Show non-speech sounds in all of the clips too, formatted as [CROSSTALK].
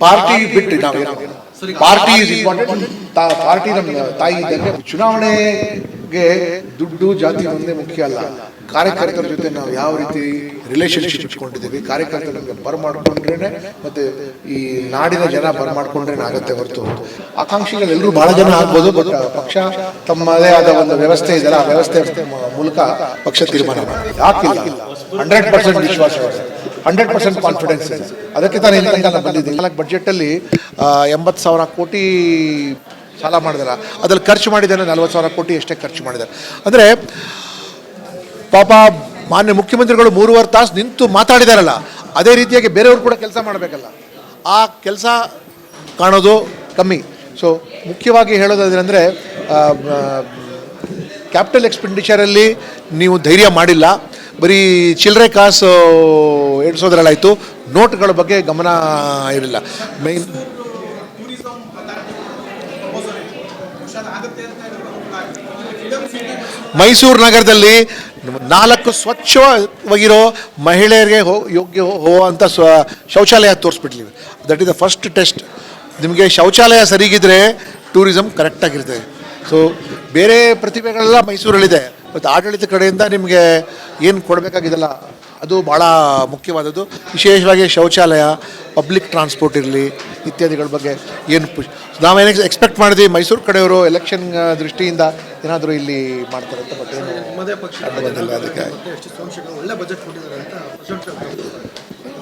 Party ಬಿಟ್ಟು ನಾವು party is important party ನಮ್ಮ ತಾಯಿ ಇದ್ದಂಗೆ ಚುನಾವಣೆಗೆ ದುಡ್ಡು ಜಾತಿ ಒಂದೇ ಮುಖ್ಯ ಅಲ್ಲ. ಕಾರ್ಯಕರ್ತರ ಜೊತೆ ನಾವು ಯಾವ ರೀತಿ ರಿಲೇಶನ್ಶಿಪ್ ಇಟ್ಕೊಂಡಿದ್ದೀವಿ ಕಾರ್ಯಕರ್ತರಿಗೆ ಬರಮಾಡ್ಕೊಂಡ್ರೇನೆ ಮತ್ತೆ ಈ ನಾಡಿನ ಜನ ಬರಮಾಡ್ಕೊಂಡ್ರೇನೆ ಆಗತ್ತೆ ಹೊರತು. ಆಕಾಂಕ್ಷಿಗಳೆಲ್ಲರೂ ಬಹಳ ಜನ ಆಗ್ಬೋದು ಬಟ್ ಪಕ್ಷ ತಮ್ಮದೇ ಆದ ಒಂದು ವ್ಯವಸ್ಥೆ ಇದೆಯಲ್ಲ ಆ ವ್ಯವಸ್ಥೆ ಮೂಲಕ ಪಕ್ಷ ತೀರ್ಮಾನ ಮಾಡಿ ಯಾಕಿಲ್ಲ? ಹಂಡ್ರೆಡ್ ಪರ್ಸೆಂಟ್ ವಿಶ್ವಾಸ ಹಂಡ್ರೆಡ್ ಪರ್ಸೆಂಟ್ ಕಾನ್ಫಿಡೆನ್ಸ್ ಇದೆ. ಅದಕ್ಕೆ ತಾನೇ ಬಂದಿದ್ದೀನಿ ನಾಲ್ಕು ಅಲ್ಲಿ ಎಂಬತ್ತು ಸಾವಿರ ಕೋಟಿ ಸಾಲ ಮಾಡಿದಾರ. ಅದ್ರಲ್ಲಿ ಖರ್ಚು ಮಾಡಿದ್ದಾನೆ ನಲ್ವತ್ತು ಸಾವಿರ ಕೋಟಿ ಎಷ್ಟೇ ಖರ್ಚು ಮಾಡಿದ್ದಾರೆ ಅಂದರೆ ಪಾಪ ಮಾನ್ಯ ಮುಖ್ಯಮಂತ್ರಿಗಳು ಮೂರುವರೆ ತಾಸು ನಿಂತು ಮಾತಾಡಿದಾರಲ್ಲ, ಅದೇ ರೀತಿಯಾಗಿ ಬೇರೆಯವರು ಕೂಡ ಕೆಲಸ ಮಾಡಬೇಕಲ್ಲ. ಆ ಕೆಲಸ ಕಾಣೋದು ಕಮ್ಮಿ. ಸೊ ಮುಖ್ಯವಾಗಿ ಹೇಳೋದಾದ್ರೆ ಕ್ಯಾಪಿಟಲ್ ಎಕ್ಸ್ಪೆಂಡಿಚರಲ್ಲಿ ನೀವು ಧೈರ್ಯ ಮಾಡಿಲ್ಲ. ಬರೀ ಚಿಲ್ಲರೆ ಕಾಸು ಎಡಿಸೋದ್ರಲ್ಲಾಯಿತು ನೋಟ್ಗಳ ಬಗ್ಗೆ ಗಮನ ಇರಲಿಲ್ಲ. ಮೈನ್ ಮೈಸೂರು ನಗರದಲ್ಲಿ ನಾಲ್ಕು ಸ್ವಚ್ಛವಾಗಿರೋ ಮಹಿಳೆಯರಿಗೆ ಹೋ, ಯೋಗ್ಯ ಹೋಗುವಂಥ ಸ್ವ, ಶೌಚಾಲಯ ತೋರಿಸ್ಬಿಡ್ಲಿ that is the first test ನಿಮಗೆ ಶೌಚಾಲಯ ಸರಿಗಿದ್ರೆ ಟೂರಿಸಮ್ ಕರೆಕ್ಟಾಗಿರ್ತದೆ ಸೊ ಬೇರೆ ಪ್ರತಿಭೆಗಳೆಲ್ಲ ಮೈಸೂರಲ್ಲಿದೆ. ಮತ್ತು ಆಡಳಿತ ಕಡೆಯಿಂದ ನಿಮಗೆ ಏನು ಕೊಡಬೇಕಾಗಿದೆಲ್ಲ ಅದು ಭಾಳ ಮುಖ್ಯವಾದದ್ದು. ವಿಶೇಷವಾಗಿ ಶೌಚಾಲಯ ಪಬ್ಲಿಕ್ ಟ್ರಾನ್ಸ್ಪೋರ್ಟ್ ಇರಲಿ ಇತ್ಯಾದಿಗಳ ಬಗ್ಗೆ ಏನು ಪುಷ್ ನಾವೇನು ಎಕ್ಸ್ಪೆಕ್ಟ್ ಮಾಡಿದ್ವಿ ಮೈಸೂರು ಕಡೆಯವರು ಎಲೆಕ್ಷನ್ ದೃಷ್ಟಿಯಿಂದ ಏನಾದರೂ ಇಲ್ಲಿ ಮಾಡ್ತಾರೆ ಅಂತ ಬಟ್ ಏನು ಅದಕ್ಕೆ.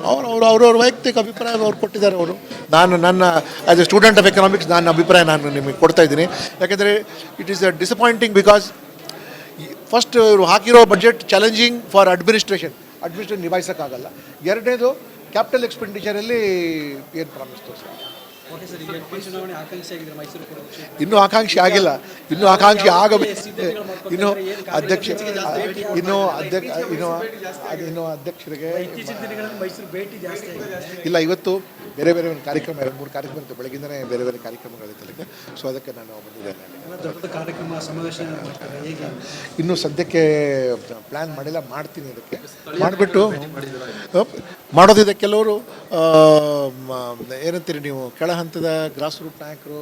ಅವರು ಅವರು ಅವ್ರವ್ರ ವೈಯಕ್ತಿಕ ಅಭಿಪ್ರಾಯ ಅವ್ರು ಕೊಟ್ಟಿದ್ದಾರೆ ಅವರು. ನಾನು ನನ್ನ as a student of economics ನನ್ನ ಅಭಿಪ್ರಾಯ ನಾನು ನಿಮಗೆ ಕೊಡ್ತಾ ಇದ್ದೀನಿ. ಯಾಕೆಂದರೆ it is a disappointing because first ಇವರು ಹಾಕಿರೋ budget challenging for administration administration ನಿಭಾಯಿಸೋಕ್ಕಾಗಲ್ಲ. ಎರಡನೇದು ಕ್ಯಾಪಿಟಲ್ ಎಕ್ಸ್ಪೆಂಡಿಚರಲ್ಲಿ ಏನು ಪ್ರಾಬ್ಲಮ್ಸ್ ತೋರಿಸ ಇನ್ನೂ ಆಕಾಂಕ್ಷಿ ಆಗಿಲ್ಲ. ಇನ್ನೂ ಆಕಾಂಕ್ಷಿ ಆಗಬೇಕು ಇನ್ನು ಅಧ್ಯಕ್ಷ ಇನ್ನೂ ಅಧ್ಯಕ್ಷ ಇನ್ನು ಇನ್ನು ಅಧ್ಯಕ್ಷರಿಗೆ ಇಲ್ಲ, ಇವತ್ತು ಬೇರೆ ಬೇರೆ ಒಂದು ಕಾರ್ಯಕ್ರಮ, ಎರಡು ಮೂರು ಕಾರ್ಯಕ್ರಮ ಇತ್ತು ಬೆಳಗಿಂದನೇ ಬೇರೆ ಬೇರೆ ಕಾರ್ಯಕ್ರಮಗಳಿತ್ತು ಅಲ್ಲಿಗೆ. ಸೊ ಅದಕ್ಕೆ ನಾನು ಬಂದಿದ್ದೇನೆ ಇನ್ನೂ ಸದ್ಯಕ್ಕೆ ಪ್ಲ್ಯಾನ್ ಮಾಡಿಲ್ಲ, ಮಾಡ್ತೀನಿ ಅದಕ್ಕೆ. ಮಾಡಿಬಿಟ್ಟು ಮಾಡೋದಿದೆ ಕೆಲವರು. ಏನಂತೀರಿ ನೀವು, ಕೆಳ ಹಂತದ ಗ್ರಾಸ್ ರೂಟ್ ನಾಯಕರು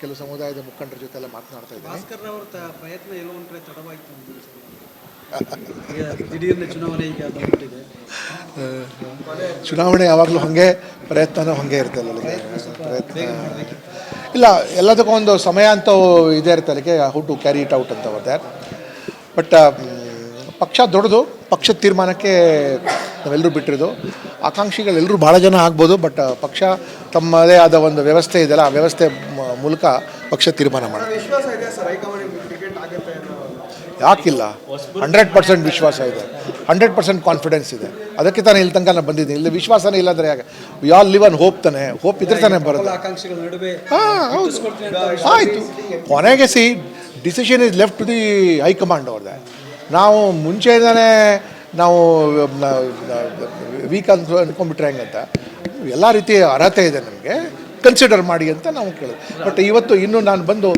ಕೆಲವು ಸಮುದಾಯದ ಮುಖಂಡರ ಜೊತೆ ಎಲ್ಲ ಮಾತನಾಡ್ತಾ ಇದ್ದಾರೆ ಭಾಸ್ಕರ್ ಅವರ ಪ್ರಯತ್ನ ಎಲ್ಲೋ ಒಂದು ಕಡೆ ತಡವಾಯ್ತು ಅಂತೀರಿ ಸರ್. [LAUGHS] ದಿಢೀರ್ನ ಚುನಾವಣೆ ಈಗ ಚುನಾವಣೆ ಯಾವಾಗಲೂ ಹಾಗೆ ಪ್ರಯತ್ನನೂ ಹಾಗೆ ಇರುತ್ತೆ ಅಲ್ಲಿಗೆ ಪ್ರಯತ್ನ ಇಲ್ಲ ಎಲ್ಲದಕ್ಕೂ ಒಂದು ಸಮಯ ಅಂತ ಇದೇ ಇರುತ್ತೆ ಅಲ್ಲಿಗೆ how to carry it out ಅಂತ ಬರ್ತಾರೆ ಬಟ್ ಪಕ್ಷ ದೊಡ್ಡದು ಪಕ್ಷದ ತೀರ್ಮಾನಕ್ಕೆ ನಾವೆಲ್ಲರೂ ಬಿಟ್ಟಿರೋದು. ಆಕಾಂಕ್ಷಿಗಳೆಲ್ಲರೂ ಭಾಳ ಜನ ಆಗ್ಬೋದು ಬಟ್ ಪಕ್ಷ ತಮ್ಮದೇ ಆದ ಒಂದು ವ್ಯವಸ್ಥೆ ಇದೆಯಲ್ಲ ಆ ವ್ಯವಸ್ಥೆ ಮೂಲಕ ಪಕ್ಷ ತೀರ್ಮಾನ ಮಾಡಿದೆ. ಯಾಕಿಲ್ಲ? ಹಂಡ್ರೆಡ್ ಪರ್ಸೆಂಟ್ ವಿಶ್ವಾಸ ಇದೆ. ಹಂಡ್ರೆಡ್ ಪರ್ಸೆಂಟ್ ಕಾನ್ಫಿಡೆನ್ಸ್ ಇದೆ. ಅದಕ್ಕೆ ತಾನೇ ಇಲ್ಲಿ ತನಕ ನಾನು ಬಂದಿದ್ದೀನಿ. ಇಲ್ಲಿ ವಿಶ್ವಾಸನೇ ಇಲ್ಲ ಅಂದರೆ ಯಾಕೆ? We all live on hope ತಾನೆ. ಹೋಪ್ ಇದ್ರೆ ತಾನೇ ಬರುತ್ತೆ. ಹಾಂ ಹೌದು. ಆಯಿತು. ಕೊನೆಗೆ see decision is left to the high command ಅವ್ರದ್ದೆ. ನಾವು ಮುಂಚೆಯಿಂದನೇ ನಾವು ವೀಕ್ ಅಂತ ಅನ್ಕೊಂಡ್ಬಿಟ್ರೆ ಹೆಂಗಂತ? ಎಲ್ಲ ರೀತಿಯ ಅರ್ಹತೆ ಇದೆ ನಮಗೆ. ಕನ್ಸಿಡರ್ ಮಾಡಿ ಅಂತ ನಾವು ಕೇಳಿದ್ವಿ. ಬಟ್ ಇವತ್ತು ಇನ್ನೂ ನಾನು ಬಂದು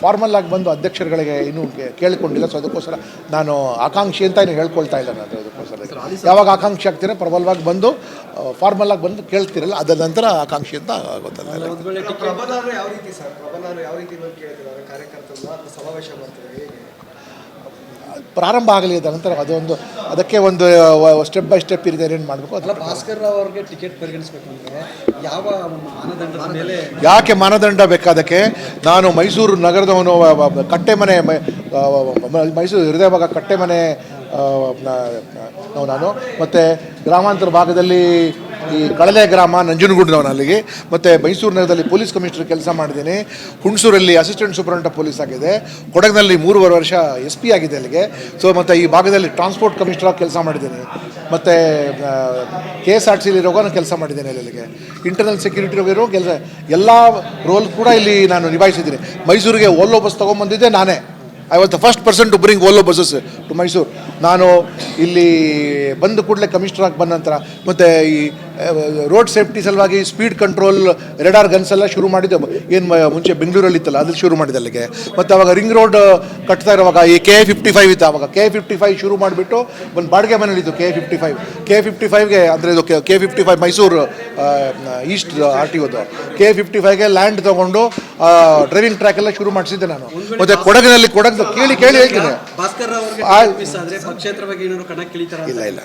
ಫಾರ್ಮಲ್ ಆಗಿ ಬಂದು ಅಧ್ಯಕ್ಷರುಗಳಿಗೆ ಇನ್ನೂ ಕೇಳಿಕೊಂಡಿಲ್ಲ. ಸೊ ಅದಕ್ಕೋಸ್ಕರ ನಾನು ಆಕಾಂಕ್ಷಿ ಅಂತ ಇನ್ನು ಹೇಳ್ಕೊಳ್ತಾ ಇಲ್ಲ ನಾನು ಅದಕ್ಕೋಸ್ಕರ. ಯಾವಾಗ ಆಕಾಂಕ್ಷಿ ಆಗ್ತೀರ? ಪ್ರಬಲವಾಗಿ ಬಂದು ಫಾರ್ಮಲ್ ಆಗಿ ಬಂದು ಕೇಳ್ತಿರಲ್ಲ ಅದರ ನಂತರ ಆಕಾಂಕ್ಷಿ ಅಂತ ಗೊತ್ತಲ್ಲ ರೀತಿ ಸರ್? ಯಾವ ರೀತಿ ಬಂದು ಕೇಳ್ತಿದ್ದಾರೆ ಕಾರ್ಯಕರ್ತರನ್ನ ಅಥವಾ ಸಮಾವೇಶ ಮಾಡ್ತಾರೆ ಹೇಗೆ ಪ್ರಾರಂಭ ಆಗಲಿ ಅದ ನಂತರ ಅದೊಂದು ಅದಕ್ಕೆ ಒಂದು ಸ್ಟೆಪ್ ಬೈ ಸ್ಟೆಪ್ ಇರಿದೆ ಏನು ಮಾಡಬೇಕು ಅದಲ್ಲ ಭಾಸ್ಕರ್ ರಾವ್ ಅವ್ರಿಗೆ ಟಿಕೆಟ್ ಪರಿಗಣಿಸ್ಬೇಕಂದ್ರೆ ಯಾವ ಮಾನದಂಡದ ಮೇಲೆ ಯಾಕೆ ಮಾನದಂಡ ಬೇಕಾದಕ್ಕೆ ನಾನು ಮೈಸೂರು ನಗರದವನು ಕಟ್ಟೆ ಮನೆ ಮೈ- ಮೈಸೂರು ಹೃದಯ ಭಾಗ ಕಟ್ಟೆ ಮನೆ ನಾವು ನಾನು ಮತ್ತು ಗ್ರಾಮಾಂತರ ಭಾಗದಲ್ಲಿ ಈ ಕಳಲೆ ಗ್ರಾಮ ನಂಜನಗೂಡಿನವನು ಅಲ್ಲಿಗೆ. ಮತ್ತು ಮೈಸೂರು ನಗರದಲ್ಲಿ ಪೊಲೀಸ್ ಕಮಿಷನರ್ ಕೆಲಸ ಮಾಡಿದ್ದೀನಿ. ಹುಣಸೂರಲ್ಲಿ ಅಸಿಸ್ಟೆಂಟ್ ಸೂಪರಿಂಟೆಂಟ್ ಪೊಲೀಸ್ ಆಗಿದೆ. ಕೊಡಗಿನಲ್ಲಿ ಮೂರುವರೆ ವರ್ಷ ಎಸ್ ಪಿ ಆಗಿದೆ ಅಲ್ಲಿಗೆ. ಸೊ ಮತ್ತು ಈ ಭಾಗದಲ್ಲಿ ಟ್ರಾನ್ಸ್ಪೋರ್ಟ್ ಕಮಿಷನರ್ ಆಗಿ ಕೆಲಸ ಮಾಡಿದ್ದೀನಿ. ಮತ್ತು ಕೆ ಎಸ್ ಆರ್ ಟಿ ಸಿಲಿ ಇರೋವಾಗ ಕೆಲಸ ಮಾಡಿದ್ದೇನೆ ಅಲ್ಲಿಗೆ. ಇಂಟರ್ನಲ್ ಸೆಕ್ಯೂರಿಟಿ ಇರೋ ಕೆಲಸ, ಎಲ್ಲ ರೋಲ್ ಕೂಡ ಇಲ್ಲಿ ನಾನು ನಿಭಾಯಿಸಿದ್ದೀನಿ. ಮೈಸೂರಿಗೆ ಓಲೋ ಬಸ್ ತೊಗೊಂಬಂದಿದ್ದೆ ನಾನೇ. I was the first person to bring Volvo buses to Mysuru ನಾನು ಇಲ್ಲಿ ಬಂದ ಕೂಡಲೇ ಕಮಿಷನರ್ ಆಗಿ ಬಂದ ನಂತರ, ಮತ್ತು ಈ ರೋಡ್ ಸೇಫ್ಟಿ ಸಲುವಾಗಿ ಸ್ಪೀಡ್ ಕಂಟ್ರೋಲ್ ರೆಡಾರ್ ಗನ್ಸ್ ಎಲ್ಲ ಶುರು ಮಾಡಿದ್ದೆ. ಏನು ಮುಂಚೆ ಬೆಂಗಳೂರಲ್ಲಿ ಇತ್ತಲ್ಲ ಅದ್ರಲ್ಲಿ ಶುರು ಮಾಡಿದೆ ಅಲ್ಲಿಗೆ. ಮತ್ತು ಅವಾಗ ರಿಂಗ್ ರೋಡ್ ಕಟ್ತಾ ಇರುವಾಗ ಈ ಕೆ ಫಿಫ್ಟಿ ಫೈವ್ ಇತ್ತು ಅವಾಗ. ಕೆ ಫಿಫ್ಟಿ ಫೈವ್ ಶುರು ಮಾಡಿಬಿಟ್ಟು ಒಂದು ಬಾಡಿಗೆ ಮನೇಲಿತ್ತು K fifty five K fifty ಫೈವ್ಗೆ ಅಂದರೆ ಇದು K fifty five Mysuru east R T ಒದು K fifty ಫೈವ್ಗೆ ಲ್ಯಾಂಡ್ ತೊಗೊಂಡು ಡ್ರೈವಿಂಗ್ ಟ್ರ್ಯಾಕ್ ಎಲ್ಲ ಶುರು ಮಾಡಿಸಿದ್ದೆ ನಾನು. ಮತ್ತು ಕೊಡಗಿನಲ್ಲಿ ಕೊಡಗು ಕೇಳಿ ಕೇಳಿ ಹೇಳ್ತೀನಿ. ಇಲ್ಲ ಇಲ್ಲ.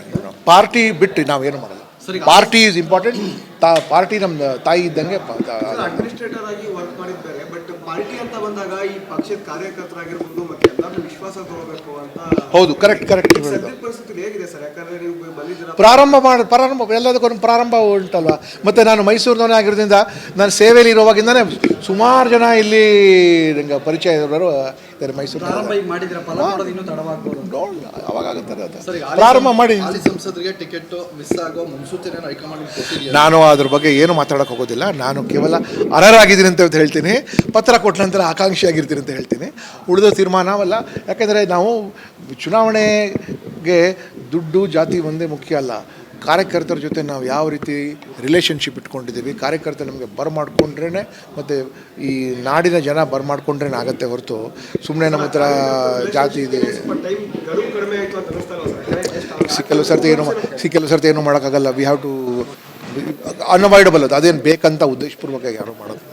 ಪಾರ್ಟಿ ಬಿಟ್ಟು ನಾವೇನು ಏನು ಸರಿ. ಪಾರ್ಟಿ ಈಸ್ ಇಂಪಾರ್ಟೆಂಟ್ ತಾ ಪಾರ್ಟಿ ನಮ್ಮ ತಾಯಿ ಇದ್ದಂಗೆ ಪಾರ್ಟಿ ಅಂತ ಬಂದಾಗ ಈ ಪಕ್ಷದ ಕಾರ್ಯಕರ್ತರಾಗಿರ್ಬೋದು ಮತ್ತೆ ಎಲ್ಲರೂ ವಿಶ್ವಾಸ ತಗೋಬೇಕು ಅಂತ ಹೌದು ಕರೆಕ್ಟ್ ಕರೆಕ್ಟ್ ಪರಿಸ್ಥಿತಿ ಹೇಗಿದೆ ಸರ್? ಯಾಕಂದ್ರೆ ನೀವು ಬಂದಿದ್ದೀರಾ ಪ್ರಾರಂಭ ಮಾಡಿ ಪ್ರಾರಂಭ ಎಲ್ಲದಕ್ಕೊಂದು ಪ್ರಾರಂಭ ಉಂಟಲ್ವ? ಮತ್ತೆ ನಾನು ಮೈಸೂರಿನವನೇ ಆಗಿರೋದ್ರಿಂದ ನಾನು ಸೇವೆಯಲ್ಲಿ ಇರುವಾಗಿಂದನೇ ಸುಮಾರು ಜನ ಇಲ್ಲಿ ನಂಗೆ ಪರಿಚಯ ಇರೋರು ಇದ್ದಾರೆ ಮೈಸೂರು ಪ್ರಾರಂಭ ಈಗ ಮಾಡಿದ್ರ ಫಲ ನೋಡೋದು ಇನ್ನೂ ತಡವಾಗ್ಬೋದು. ಅವಾಗ ಅದು. ಪ್ರಾರಂಭ ಮಾಡಿ. ಹಾಲಿ ಸಂಸದರಿಗೆ ಟಿಕೆಟ್ ಮಿಸ್ ಆಗೋ ಮುನ್ಸೂಚನೆ ಹೈಕಮಾಂಡ್ ನಾನು ಅದ್ರ ಬಗ್ಗೆ ಏನು ಮಾತಾಡೋಕೆ ಹೋಗೋದಿಲ್ಲ ನಾನು ಕೇವಲ ಅರ್ಹರಾಗಿದ್ದೀನಿ ಅಂತ ಹೇಳ್ತೀನಿ. ಪತ್ರ ಕೊಟ್ಟ ನಂತರ ಆಕಾಂಕ್ಷಿಯಾಗಿರ್ತೀರಿ ಅಂತ ಹೇಳ್ತೀನಿ. ಉಳಿದ ತೀರ್ಮಾನವಲ್ಲ ಯಾಕೆಂದರೆ ನಾವು ಚುನಾವಣೆಗೆ ದುಡ್ಡು ಜಾತಿ ಒಂದೇ ಮುಖ್ಯ ಅಲ್ಲ. ಕಾರ್ಯಕರ್ತರ ಜೊತೆ ನಾವು ಯಾವ ರೀತಿ ರಿಲೇಷನ್ಶಿಪ್ ಇಟ್ಕೊಂಡಿದ್ದೀವಿ ಕಾರ್ಯಕರ್ತರು ನಮಗೆ ಬರ್ಮಾಡ್ಕೊಂಡ್ರೇ ಮತ್ತು ಈ ನಾಡಿನ ಜನ ಬರ್ಮಾಡ್ಕೊಂಡ್ರೇ ಆಗುತ್ತೆ ಹೊರತು. ಸುಮ್ಮನೆ ನಮ್ಮ ಹತ್ರ ಜಾತಿ ಇದೆ. ಟೈಮ್ ಗಡುವು ಕಡಿಮೆ ಆಯ್ತು ಅಂತ ಅನಿಸ್ತಾ ಇಲ್ವಾ ಸರ್ ಎಷ್ಟು ಸಿ ಕೆಲವು ಸರ್ತಿ ಏನು ಸಿ ಕೆಲವು ಸರ್ತಿ ಏನು ಮಾಡೋಕ್ಕಾಗಲ್ಲ. ವಿ ಹ್ಯಾವ್ ಟು ಅನ್ಅವಾಯ್ಡಬಲ್ ಅದು. ಅದೇನು ಬೇಕಂತ ಉದ್ದೇಶಪೂರ್ವಕ ಯಾರು ಮಾಡೋದು